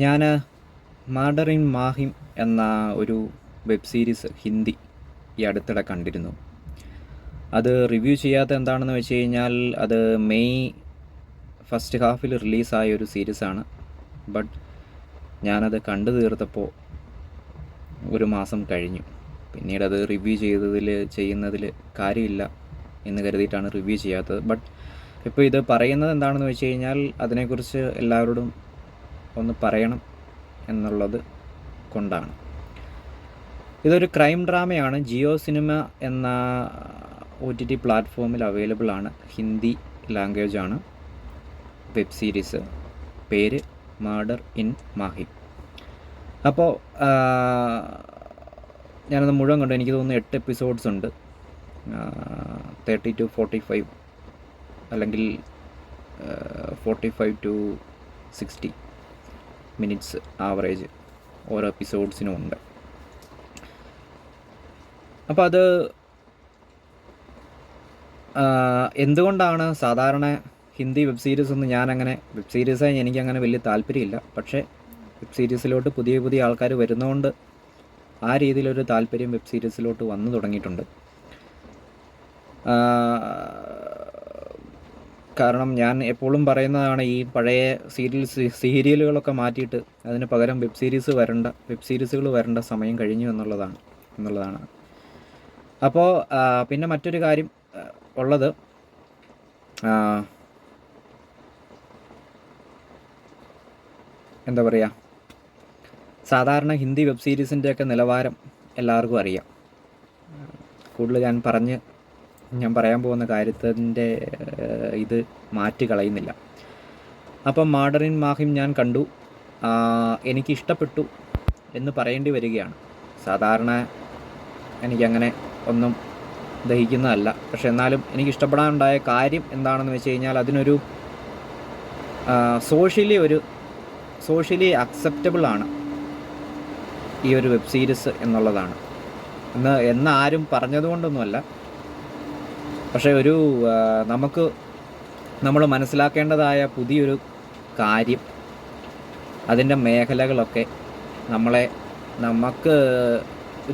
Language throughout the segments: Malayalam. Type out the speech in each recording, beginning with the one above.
ഞാൻ മർഡർ ഇൻ മാഹിം എന്ന ഒരു വെബ് സീരീസ് ഹിന്ദി ഈ അടുത്തിടെ കണ്ടിരുന്നു. അത് റിവ്യൂ ചെയ്യാത്ത എന്താണെന്ന് വെച്ച് കഴിഞ്ഞാൽ അത് മെയ് ഫസ്റ്റ് ഹാഫിൽ റിലീസായ ഒരു സീരീസാണ് ബട്ട് ഞാനത് കണ്ടു തീർത്തപ്പോൾ ഒരു മാസം കഴിഞ്ഞു. പിന്നീട് അത് റിവ്യൂ ചെയ്തതിൽ ചെയ്യുന്നതിൽ കാര്യമില്ല എന്ന് കരുതിയിട്ടാണ് റിവ്യൂ ചെയ്യാത്തത്. ബട്ട് ഇപ്പോൾ ഇത് പറയുന്നത് എന്താണെന്ന് വെച്ച് കഴിഞ്ഞാൽ അതിനെക്കുറിച്ച് എല്ലാവരോടും ഒന്ന് പറയണം എന്നുള്ളത് കൊണ്ടാണ്. ഇതൊരു ക്രൈം ഡ്രാമയാണ് ജിയോ സിനിമ എന്ന ഒ ടി ടി പ്ലാറ്റ്ഫോമിൽ അവൈലബിൾ ആണ്. ഹിന്ദി ലാംഗ്വേജ് ആണ്. വെബ് സീരീസ് പേര് മർഡർ ഇൻ മാഹി അപ്പോൾ ഞാനത് മുഴുവൻ കണ്ടു. എനിക്ക് തോന്നുന്നു എട്ട് എപ്പിസോഡ്സ് ഉണ്ട്. തേർട്ടി ടു ഫോർട്ടി ഫൈവ് അല്ലെങ്കിൽ forty five to sixty minutes average ഓരോ എപ്പിസോഡ്സിനും ഉണ്ട്. അപ്പോൾ അത് എന്തുകൊണ്ടാണ് സാധാരണ ഹിന്ദി വെബ് സീരീസ് ഒന്നും ഞാനങ്ങനെ വെബ് സീരീസായി എനിക്കങ്ങനെ വലിയ താല്പര്യമില്ല. പക്ഷേ വെബ് സീരീസിലോട്ട് പുതിയ പുതിയ ആൾക്കാർ വരുന്നതുകൊണ്ട് ആ രീതിയിലൊരു താല്പര്യം വെബ് സീരീസിലോട്ട് വന്നു തുടങ്ങിയിട്ടുണ്ട്. കാരണം ഞാൻ എപ്പോഴും പറയുന്നതാണ് ഈ പഴയ സീരിയൽസ് സീരിയലുകളൊക്കെ മാറ്റിയിട്ട് അതിന് പകരം വെബ് സീരീസ് വരേണ്ട വെബ് സീരീസുകൾ വരേണ്ട സമയം കഴിഞ്ഞു എന്നുള്ളതാണ് എന്നുള്ളതാണ്. അപ്പോൾ പിന്നെ മറ്റൊരു കാര്യം ഉള്ളത് എന്താ പറയുക സാധാരണ ഹിന്ദി വെബ് സീരീസിന്റെയൊക്കെ നിലവാരം എല്ലാവർക്കും അറിയാം. കൂടുതൽ ഞാൻ പറഞ്ഞ് ഞാൻ പറയാൻ പോകുന്ന കാര്യത്തിന്റെ ഇത് മാറ്റി കളയുന്നില്ല. അപ്പം മാഡറിൻ മാഹിം ഞാൻ കണ്ടു. എനിക്ക് ഇഷ്ടപ്പെട്ടു എന്ന് പറയേണ്ടി വരികയാണ്. സാധാരണ എനിക്കങ്ങനെ ഒന്നും ദഹിക്കുന്നതല്ല. പക്ഷെ എന്നാലും എനിക്ക് ഇഷ്ടപ്പെടാനുണ്ടായ കാര്യം എന്താണെന്ന് വെച്ച് കഴിഞ്ഞാൽ അതിനൊരു സോഷ്യലി ഒരു സോഷ്യലി അക്സെപ്റ്റബിൾ ആണ് ഈ ഒരു വെബ് സീരീസ് എന്നുള്ളതാണ്. എന്ന് എന്നാരും പറഞ്ഞതുകൊണ്ടൊന്നുമല്ല. പക്ഷേ ഒരു നമുക്ക് നമ്മൾ മനസ്സിലാക്കേണ്ടതായ പുതിയൊരു കാര്യം അതിന്റെ മേഖലകളൊക്കെ നമ്മളെ നമുക്ക്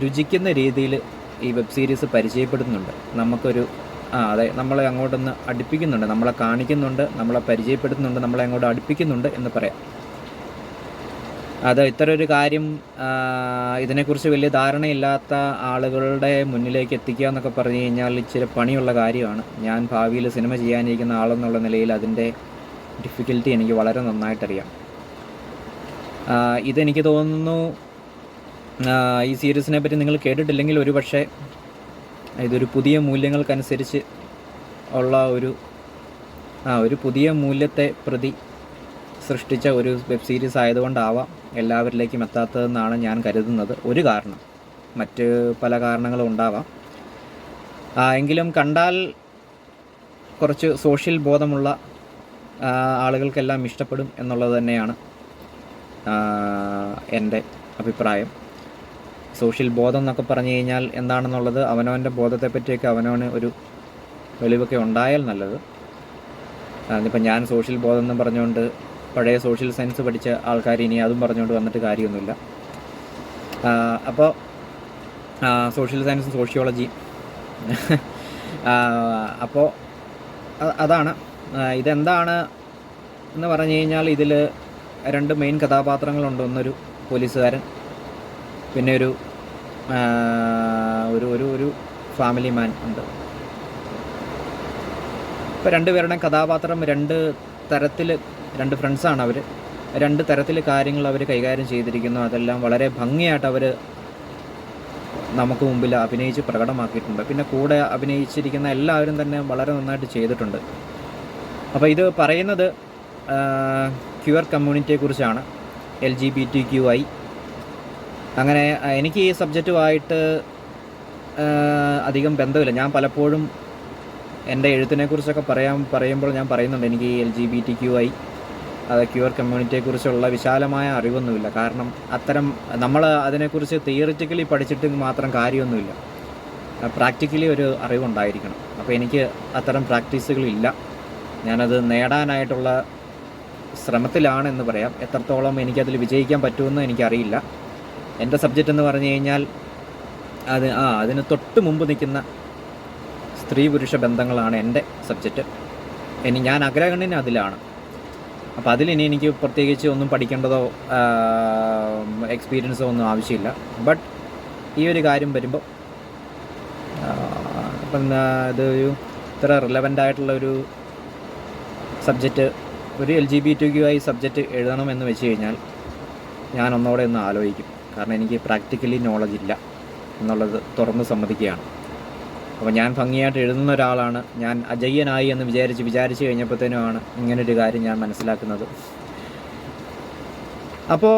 രുചിക്കുന്ന രീതിയിൽ ഈ വെബ് സീരീസ് പരിചയപ്പെടുത്തുന്നുണ്ട് നമുക്കൊരു ആ അതെ നമ്മളെ അങ്ങോട്ടൊന്ന് അടുപ്പിക്കുന്നുണ്ട്. നമ്മളെ കാണിക്കുന്നുണ്ട് നമ്മളെ പരിചയപ്പെടുത്തുന്നുണ്ട് നമ്മളെ അങ്ങോട്ട് അടുപ്പിക്കുന്നുണ്ട് എന്ന് പറയാം. അത് ഒരു കാര്യം ഇതിനെക്കുറിച്ച് വലിയ ധാരണയില്ലാത്ത ആളുകളുടെ മുന്നിലേക്ക് എത്തിക്കുക എന്നൊക്കെ പറഞ്ഞു കഴിഞ്ഞാൽ ഇച്ചിരി പണിയുള്ള കാര്യമാണ്. ഞാൻ ഭാവിയിൽ സിനിമ ചെയ്യാനിരിക്കുന്ന ആളെന്നുള്ള നിലയിൽ അതിന്റെ ഡിഫിക്കൽറ്റി എനിക്ക് വളരെ നന്നായിട്ടറിയാം. ഇതെനിക്ക് തോന്നുന്നു ഈ സീരീസിനെ പറ്റി നിങ്ങൾ കേട്ടിട്ടില്ലെങ്കിൽ ഒരു പക്ഷേ ഇതൊരു പുതിയ മൂല്യങ്ങൾക്കനുസരിച്ച് ഉള്ള ഒരു ആ ഒരു പുതിയ മൂല്യത്തെ പ്രതി സൃഷ്ടിച്ച ഒരു വെബ് സീരീസ് ആയതുകൊണ്ടാവാം എല്ലാവരിലേക്കും എത്താത്തതെന്നാണ് ഞാൻ കരുതുന്നത്. ഒരു കാരണം മറ്റ് പല കാരണങ്ങളും ഉണ്ടാവാം. എങ്കിലും കണ്ടാൽ കുറച്ച് സോഷ്യൽ ബോധമുള്ള ആളുകൾക്കെല്ലാം ഇഷ്ടപ്പെടും എന്നുള്ളത് തന്നെയാണ് എന്റെ അഭിപ്രായം. സോഷ്യൽ ബോധം എന്നൊക്കെ പറഞ്ഞു കഴിഞ്ഞാൽ എന്താണെന്നുള്ളത് അവനവന്റെ ബോധത്തെ പറ്റിയൊക്കെ അവനവന് ഒരു വെളിവൊക്കെ ഉണ്ടായാൽ നല്ലത്. അതിപ്പോൾ ഞാൻ സോഷ്യൽ ബോധം എന്ന് പറഞ്ഞുകൊണ്ട് പഴയ സോഷ്യൽ സയൻസ് പഠിച്ച ആൾക്കാർ ഇനി അതും പറഞ്ഞുകൊണ്ട് വന്നിട്ട് കാര്യമൊന്നുമില്ല. അപ്പോൾ സോഷ്യൽ സയൻസും സോഷ്യോളജി. അപ്പോൾ അതാണ്. ഇതെന്താണ് എന്ന് പറഞ്ഞു കഴിഞ്ഞാൽ ഇതിൽ രണ്ട് മെയിൻ കഥാപാത്രങ്ങളുണ്ട്. ഒന്നൊരു പോലീസുകാരൻ പിന്നെ ഒരു ഒരു ഒരു ഒരു ഫാമിലി മാൻ ഉണ്ട്. ഇപ്പോൾ രണ്ടുപേരുടെയും കഥാപാത്രം രണ്ട് തരത്തിൽ രണ്ട് ഫ്രണ്ട്സാണ് അവർ രണ്ട് തരത്തിൽ കാര്യങ്ങൾ അവർ കൈകാര്യം ചെയ്തിരിക്കുന്നു. അതെല്ലാം വളരെ ഭംഗിയായിട്ട് അവർ നമുക്ക് മുമ്പിൽ അഭിനയിച്ച് പ്രകടമാക്കിയിട്ടുണ്ട്. പിന്നെ കൂടെ അഭിനയിച്ചിരിക്കുന്ന എല്ലാവരും തന്നെ വളരെ നന്നായിട്ട് ചെയ്തിട്ടുണ്ട്. അപ്പോൾ ഇത് പറയുന്നത് queer കമ്മ്യൂണിറ്റിയെക്കുറിച്ചാണ്. L G B T Q I. അങ്ങനെ എനിക്ക് ഈ സബ്ജക്റ്റുമായിട്ട് അധികം ബന്ധമില്ല. ഞാൻ പലപ്പോഴും എന്റെ എഴുത്തിനെക്കുറിച്ചൊക്കെ പറയാൻ പറയുമ്പോൾ ഞാൻ പറയുന്നുണ്ട് എനിക്ക് L G B T Q I queer കമ്മ്യൂണിറ്റിയെക്കുറിച്ചുള്ള വിശാലമായ അറിവൊന്നുമില്ല. കാരണം അത്തരം നമ്മൾ അതിനെക്കുറിച്ച് തിയറിറ്റിക്കലി പഠിച്ചിട്ട് മാത്രം കാര്യമൊന്നുമില്ല. പ്രാക്ടിക്കലി ഒരു അറിവുണ്ടായിരിക്കണം. അപ്പോൾ എനിക്ക് അത്തരം പ്രാക്ടീസുകളില്ല ഞാനത് നേടാനായിട്ടുള്ള ശ്രമത്തിലാണെന്ന് പറയാം. എത്രത്തോളം എനിക്കതിൽ വിജയിക്കാൻ പറ്റുമെന്ന് എനിക്കറിയില്ല. എന്റെ സബ്ജക്റ്റ് എന്ന് പറഞ്ഞു കഴിഞ്ഞാൽ അത് ആ അതിന് തൊട്ട് മുമ്പ് നിൽക്കുന്ന സ്ത്രീ പുരുഷ ബന്ധങ്ങളാണ് എന്റെ സബ്ജക്റ്റ് ഇനി ഞാൻ അഗ്രഗണ്യൻ അതിലാണ്. അപ്പോൾ അതിലിനി എനിക്ക് പ്രത്യേകിച്ച് ഒന്നും പഠിക്കേണ്ടതോ എക്സ്പീരിയൻസോ ഒന്നും ആവശ്യമില്ല. ബട്ട് ഈ ഒരു കാര്യം വരുമ്പോൾ ഇപ്പം ഇത് ഒരു ഇത്ര റിലവന്റ് ആയിട്ടുള്ള ഒരു സബ്ജക്റ്റ് ഒരു L G B T Q I subject എഴുതണമെന്ന് വെച്ച് കഴിഞ്ഞാൽ ഞാൻ ഒന്നോടെ ഒന്ന് ആലോചിക്കും. കാരണം എനിക്ക് പ്രാക്ടിക്കലി നോളജ് ഇല്ല എന്നുള്ളത് തുറന്ന് സമ്മതിക്കുകയാണ്. അപ്പോൾ ഞാൻ ഭംഗിയായിട്ട് എഴുതുന്ന ഒരാളാണ്. ഞാൻ അജയ്യനായി എന്ന് വിചാരിച്ച് വിചാരിച്ച് കഴിഞ്ഞപ്പോഴത്തേനുമാണ് ഇങ്ങനൊരു കാര്യം ഞാൻ മനസ്സിലാക്കുന്നത്. അപ്പോൾ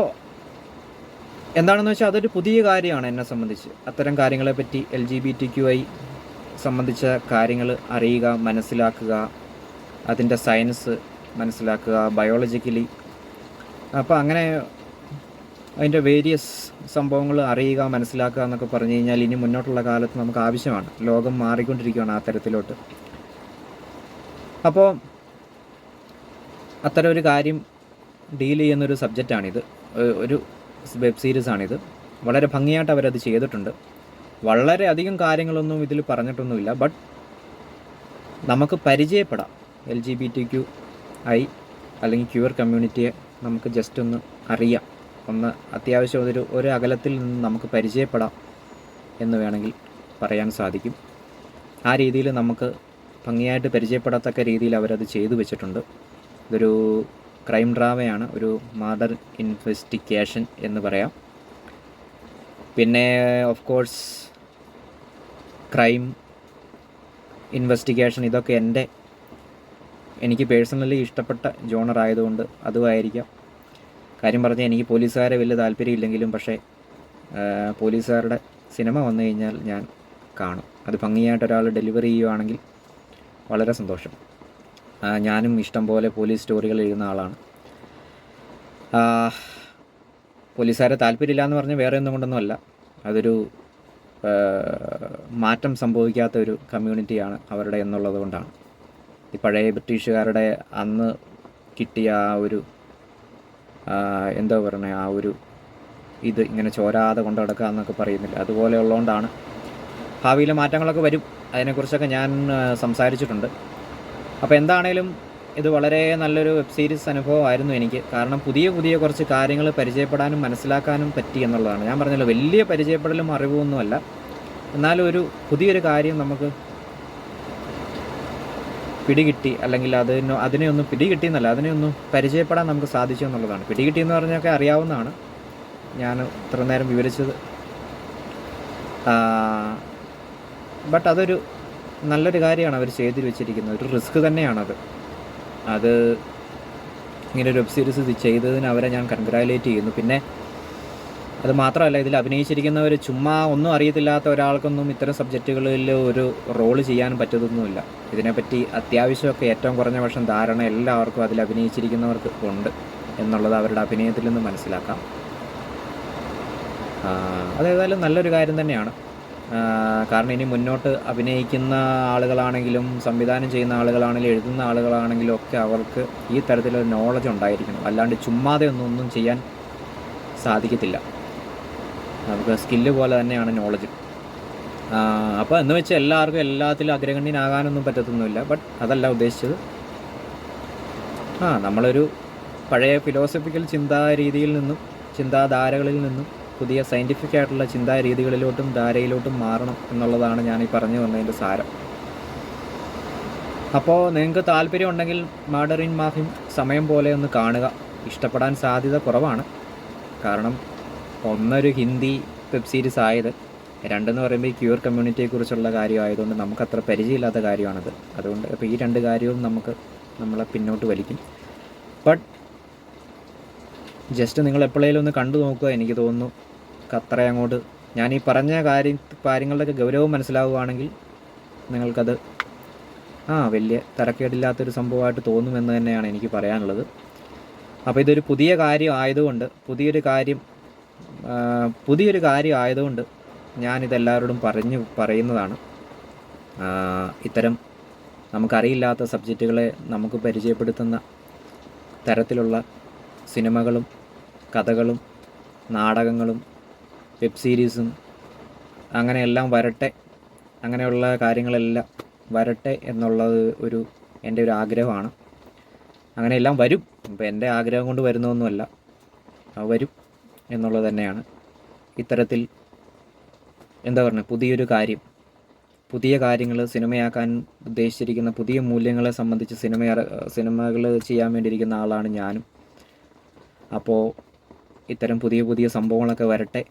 എന്താണെന്ന് വെച്ചാൽ അതൊരു പുതിയ കാര്യമാണ് എന്നെ സംബന്ധിച്ച്. അത്തരം കാര്യങ്ങളെപ്പറ്റി L G B T Q I സംബന്ധിച്ച കാര്യങ്ങൾ അറിയുക മനസ്സിലാക്കുക അതിന്റെ സയൻസ് മനസ്സിലാക്കുക ബയോളജിക്കലി. അപ്പോൾ അങ്ങനെ അതിന്റെ വേരിയസ് സംഭവങ്ങൾ അറിയുക മനസ്സിലാക്കുക എന്നൊക്കെ പറഞ്ഞു കഴിഞ്ഞാൽ ഇനി മുന്നോട്ടുള്ള കാലത്ത് നമുക്ക് ആവശ്യമാണ്. ലോകം മാറിക്കൊണ്ടിരിക്കുകയാണ് ആ തരത്തിലോട്ട്. അപ്പോൾ അത്തരം ഒരു കാര്യം ഡീൽ ചെയ്യുന്നൊരു സബ്ജക്റ്റാണിത് ഒരു വെബ് സീരീസ് സീരീസാണിത് വളരെ ഭംഗിയായിട്ട് അവരത് ചെയ്തിട്ടുണ്ട്. വളരെ അധികം കാര്യങ്ങളൊന്നും ഇതിൽ പറഞ്ഞിട്ടൊന്നുമില്ല. ബട്ട് നമുക്ക് പരിചയപ്പെടാം. L G B T Q I അല്ലെങ്കിൽ ക്യൂർ കമ്മ്യൂണിറ്റിയെ നമുക്ക് ജസ്റ്റ് ഒന്ന് അറിയാം. ഒന്ന് അത്യാവശ്യം ഒരു ഒരു അകലത്തിൽ നിന്ന് നമുക്ക് പരിചയപ്പെടാം എന്ന് വേണമെങ്കിൽ പറയാൻ സാധിക്കും. ആ രീതിയിൽ നമുക്ക് ഭംഗിയായിട്ട് പരിചയപ്പെടത്തക്ക രീതിയിൽ അവരത് ചെയ്തു വെച്ചിട്ടുണ്ട്. ഇതൊരു ക്രൈം ഡ്രാമയാണ്. ഒരു മർഡർ ഇൻവെസ്റ്റിഗേഷൻ എന്ന് പറയാം. പിന്നെ ഓഫ് കോഴ്സ് ക്രൈം ഇൻവെസ്റ്റിഗേഷൻ ഇതൊക്കെ എന്റെ എനിക്ക് പേഴ്സണലി ഇഷ്ടപ്പെട്ട ജോണർ ആയതുകൊണ്ട് അതുമായിരിക്കാം. കാര്യം പറഞ്ഞാൽ എനിക്ക് പോലീസുകാരെ വലിയ താല്പര്യമില്ലെങ്കിലും പക്ഷേ പോലീസുകാരുടെ സിനിമ വന്നു കഴിഞ്ഞാൽ ഞാൻ കാണും. അത് ഭംഗിയായിട്ട് ഒരാൾ ഡെലിവറി ചെയ്യുവാണെങ്കിൽ വളരെ സന്തോഷം. ഞാനും ഇഷ്ടം പോലെ പോലീസ് സ്റ്റോറികൾ എഴുതുന്ന ആളാണ്. പോലീസുകാരെ താല്പര്യമില്ല എന്ന് പറഞ്ഞാൽ വേറെ ഒന്നും കൊണ്ടൊന്നുമല്ല. അതൊരു മാറ്റം സംഭവിക്കാത്ത ഒരു കമ്മ്യൂണിറ്റിയാണ് അവരുടെ എന്നുള്ളത് കൊണ്ടാണ്. ഈ പഴയ ബ്രിട്ടീഷുകാരുടെ അന്ന് കിട്ടിയ ആ ഒരു എന്താ പറയുന്നത് ആ ഒരു ഇത് ഇങ്ങനെ ചോരാതെ കൊണ്ടു നടക്കുക എന്നൊക്കെ പറയുന്നില്ല. അതുപോലെ ഉള്ളതുകൊണ്ടാണ് ഭാവിയിലെ മാറ്റങ്ങളൊക്കെ വരും. അതിനെക്കുറിച്ചൊക്കെ ഞാൻ സംസാരിച്ചിട്ടുണ്ട്. അപ്പോൾ എന്താണേലും ഇത് വളരെ നല്ലൊരു വെബ് സീരീസ് അനുഭവമായിരുന്നു എനിക്ക്. കാരണം പുതിയ പുതിയ കുറച്ച് കാര്യങ്ങൾ പരിചയപ്പെടാനും മനസ്സിലാക്കാനും പറ്റി എന്നുള്ളതാണ്. ഞാൻ പറഞ്ഞല്ലോ വലിയ പരിചയപ്പെടലും അറിവൊന്നുമല്ല. എന്നാലും ഒരു പുതിയൊരു കാര്യം നമുക്ക് പിടികിട്ടി അല്ലെങ്കിൽ അതിനോ അതിനെ ഒന്നും പിടികിട്ടി എന്നല്ല അതിനെ ഒന്നും പരിചയപ്പെടാൻ നമുക്ക് സാധിച്ചു എന്നുള്ളതാണ്. പിടികിട്ടി എന്ന് പറഞ്ഞൊക്കെ അറിയാവുന്നതാണ്. ഞാൻ ഇത്ര നേരം വിവരിച്ചത്. ബട്ട് അതൊരു നല്ലൊരു കാര്യമാണ് അവർ ചെയ്തു വെച്ചിരിക്കുന്നത്. ഒരു റിസ്ക് തന്നെയാണത്. അത് ഇങ്ങനെ ഒരു വെബ് സീരീസ് ചെയ്തതിന് അവരെ ഞാൻ കൺഗ്രാലേറ്റ് ചെയ്യുന്നു. പിന്നെ അത് മാത്രമല്ല ഇതിൽ അഭിനയിച്ചിരിക്കുന്നവർ ചുമ്മാ ഒന്നും അറിയത്തില്ലാത്ത ഒരാൾക്കൊന്നും ഇത്തരം സബ്ജക്റ്റുകളിൽ ഒരു റോൾ ചെയ്യാൻ പറ്റതൊന്നുമില്ല ഇതിനെപ്പറ്റി അത്യാവശ്യമൊക്കെ ഏറ്റവും കുറഞ്ഞ പക്ഷം ധാരണ എല്ലാവർക്കും അതിൽ അഭിനയിച്ചിരിക്കുന്നവർക്ക് ഉണ്ട് എന്നുള്ളത് അവരുടെ അഭിനയത്തിൽ നിന്ന് മനസ്സിലാക്കാം. അതേതായാലും നല്ലൊരു കാര്യം തന്നെയാണ്. കാരണം ഇനി മുന്നോട്ട് അഭിനയിക്കുന്ന ആളുകളാണെങ്കിലും സംവിധാനം ചെയ്യുന്ന ആളുകളാണെങ്കിലും എഴുതുന്ന ആളുകളാണെങ്കിലും ഒക്കെ അവർക്ക് ഈ തരത്തിലൊരു നോളജ് ഉണ്ടായിരിക്കണം. അല്ലാണ്ട് ചുമ്മാതെ ഒന്നും ഒന്നും ചെയ്യാൻ സാധിക്കത്തില്ല. നമുക്ക് സ്കില്ല് പോലെ തന്നെയാണ് നോളജ് അപ്പോൾ എന്ന് വെച്ചാൽ എല്ലാവർക്കും എല്ലാത്തിലും അഗ്രഗണ്യനാകാനൊന്നും പറ്റത്തൊന്നുമില്ല. ബട്ട് അതല്ല ഉദ്ദേശിച്ചത്. ആ നമ്മളൊരു പഴയ ഫിലോസഫിക്കൽ ചിന്താ രീതിയിൽ നിന്നും ചിന്താധാരകളിൽ നിന്നും പുതിയ സയന്റിഫിക് ആയിട്ടുള്ള ചിന്താ രീതികളിലോട്ടും ധാരയിലോട്ടും മാറണം എന്നുള്ളതാണ് ഞാൻ ഈ പറഞ്ഞു വന്നതിന്റെ സാരം. അപ്പോൾ നിങ്ങൾക്ക് താല്പര്യം ഉണ്ടെങ്കിൽ മാഹിം സമയം പോലെ ഒന്ന് കാണുക. ഇഷ്ടപ്പെടാൻ സാധ്യത കുറവാണ്. കാരണം ഒന്നൊരു ഹിന്ദി വെബ് സീരീസ് ആയത് രണ്ടെന്ന് പറയുമ്പോൾ ഈ ക്യൂർ കമ്മ്യൂണിറ്റിയെക്കുറിച്ചുള്ള കാര്യമായതുകൊണ്ട് നമുക്ക് അത്ര പരിചയമില്ലാത്ത കാര്യമാണത്. അതുകൊണ്ട് അപ്പോൾ ഈ രണ്ട് കാര്യവും നമുക്ക് നമ്മളെ പിന്നോട്ട് വലിക്കും. ബട്ട് ജസ്റ്റ് നിങ്ങൾ എപ്പോഴേലും ഒന്ന് കണ്ടു നോക്കുക എനിക്ക് തോന്നുന്നു. അത്ര അങ്ങോട്ട് ഞാൻ ഈ പറഞ്ഞ കാര്യം കാര്യങ്ങളുടെയൊക്കെ ഗൗരവം മനസ്സിലാവുകയാണെങ്കിൽ നിങ്ങൾക്കത് ആ വലിയ തരക്കേടില്ലാത്തൊരു സംഭവമായിട്ട് തോന്നുമെന്ന് തന്നെയാണ് എനിക്ക് പറയാനുള്ളത്. അപ്പോൾ ഇതൊരു പുതിയ കാര്യം ആയതുകൊണ്ട് പുതിയൊരു കാര്യം പുതിയൊരു കാര്യം ആയതുകൊണ്ട് ഞാനിതെല്ലാവരോടും പറഞ്ഞു പറയുന്നതാണ്. ഇത്തരം നമുക്കറിയില്ലാത്ത സബ്ജക്റ്റുകളെ നമുക്ക് പരിചയപ്പെടുത്തുന്ന തരത്തിലുള്ള സിനിമകളും കഥകളും നാടകങ്ങളും വെബ് സീരീസും അങ്ങനെയെല്ലാം വരട്ടെ അങ്ങനെയുള്ള കാര്യങ്ങളെല്ലാം വരട്ടെ എന്നുള്ളത് ഒരു എന്റെ ഒരു ആഗ്രഹമാണ്. അങ്ങനെയെല്ലാം വരും. ഇപ്പം എന്റെ ആഗ്രഹം കൊണ്ട് വരുന്നതൊന്നുമല്ല. വരും. എന്നുള്ളത് തന്നെയാണ്. ഇത്തരത്തിൽ എന്താ പറയുക പുതിയൊരു കാര്യം. പുതിയ കാര്യങ്ങൾ സിനിമയാക്കാൻ ഉദ്ദേശിച്ചിരിക്കുന്ന പുതിയ മൂല്യങ്ങളെ സംബന്ധിച്ച് സിനിമ സിനിമകൾ ചെയ്യാൻ വേണ്ടിയിരിക്കുന്ന ആളാണ് ഞാനും. അപ്പോൾ ഇത്തരം പുതിയ പുതിയ സംഭവങ്ങളൊക്കെ വരട്ടെ.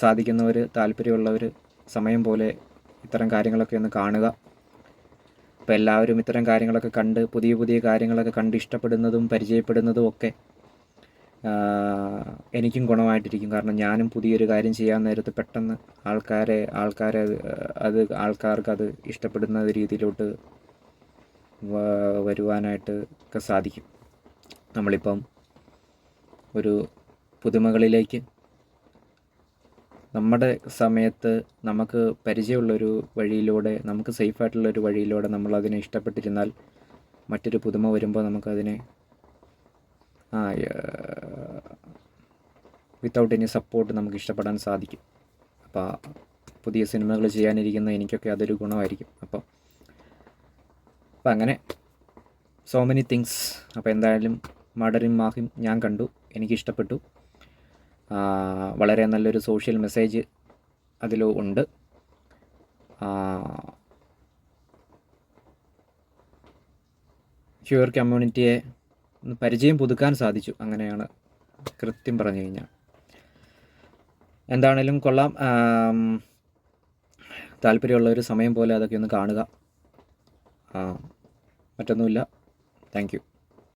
സാധിക്കുന്നവർ താല്പര്യമുള്ളവർ സമയം പോലെ ഇത്തരം കാര്യങ്ങളൊക്കെ ഒന്ന് കാണുക. അപ്പോൾ എല്ലാവരും ഇത്തരം കാര്യങ്ങളൊക്കെ കണ്ട് പുതിയ പുതിയ കാര്യങ്ങളൊക്കെ കണ്ട് ഇഷ്ടപ്പെടുന്നതും പരിചയപ്പെടുന്നതും ഒക്കെ എനിക്കും ഗുണമായിട്ടിരിക്കും. കാരണം ഞാനും പുതിയൊരു കാര്യം ചെയ്യാൻ നേരത്ത് പെട്ടെന്ന് ആൾക്കാരെ ആൾക്കാരെ അത് ആൾക്കാർക്ക് അത് ഇഷ്ടപ്പെടുന്ന രീതിയിലോട്ട് വരുവാനായിട്ട് ഒക്കെ സാധിക്കും. നമ്മളിപ്പം ഒരു പുതുമകളിലേക്ക് നമ്മുടെ സമയത്ത് നമുക്ക് പരിചയമുള്ളൊരു വഴിയിലൂടെ നമുക്ക് സേഫായിട്ടുള്ളൊരു വഴിയിലൂടെ നമ്മൾ അതിനെ ഇഷ്ടപ്പെട്ടിരുന്നാൽ മറ്റൊരു പുതുമ വരുമ്പോൾ നമുക്കതിനെ ആ വിത്തൗട്ട് എനി സപ്പോർട്ട് നമുക്ക് ഇഷ്ടപ്പെടാൻ സാധിക്കും. അപ്പോൾ പുതിയ സിനിമകൾ ചെയ്യാനിരിക്കുന്ന എനിക്കൊക്കെ അതൊരു ഗുണമായിരിക്കും. അപ്പോൾ അപ്പം അങ്ങനെ സോ മെനി തിങ്സ് അപ്പോൾ എന്തായാലും മർഡറിൻ മാഹിം ഞാൻ കണ്ടു. എനിക്കിഷ്ടപ്പെട്ടു വളരെ നല്ലൊരു സോഷ്യൽ മെസ്സേജ് അതിൽ ഉണ്ട്. ക്യൂർ കമ്മ്യൂണിറ്റിയെ പരിചയം പുതുക്കാൻ സാധിച്ചു. അങ്ങനെയാണ് കൃത്യം പറഞ്ഞു കഴിഞ്ഞാൽ. എന്താണേലും കൊള്ളാം. താല്പര്യമുള്ള ഒരു സമയം പോലെ അതൊക്കെ ഒന്ന് കാണുക. മറ്റൊന്നുമില്ല. Thank you.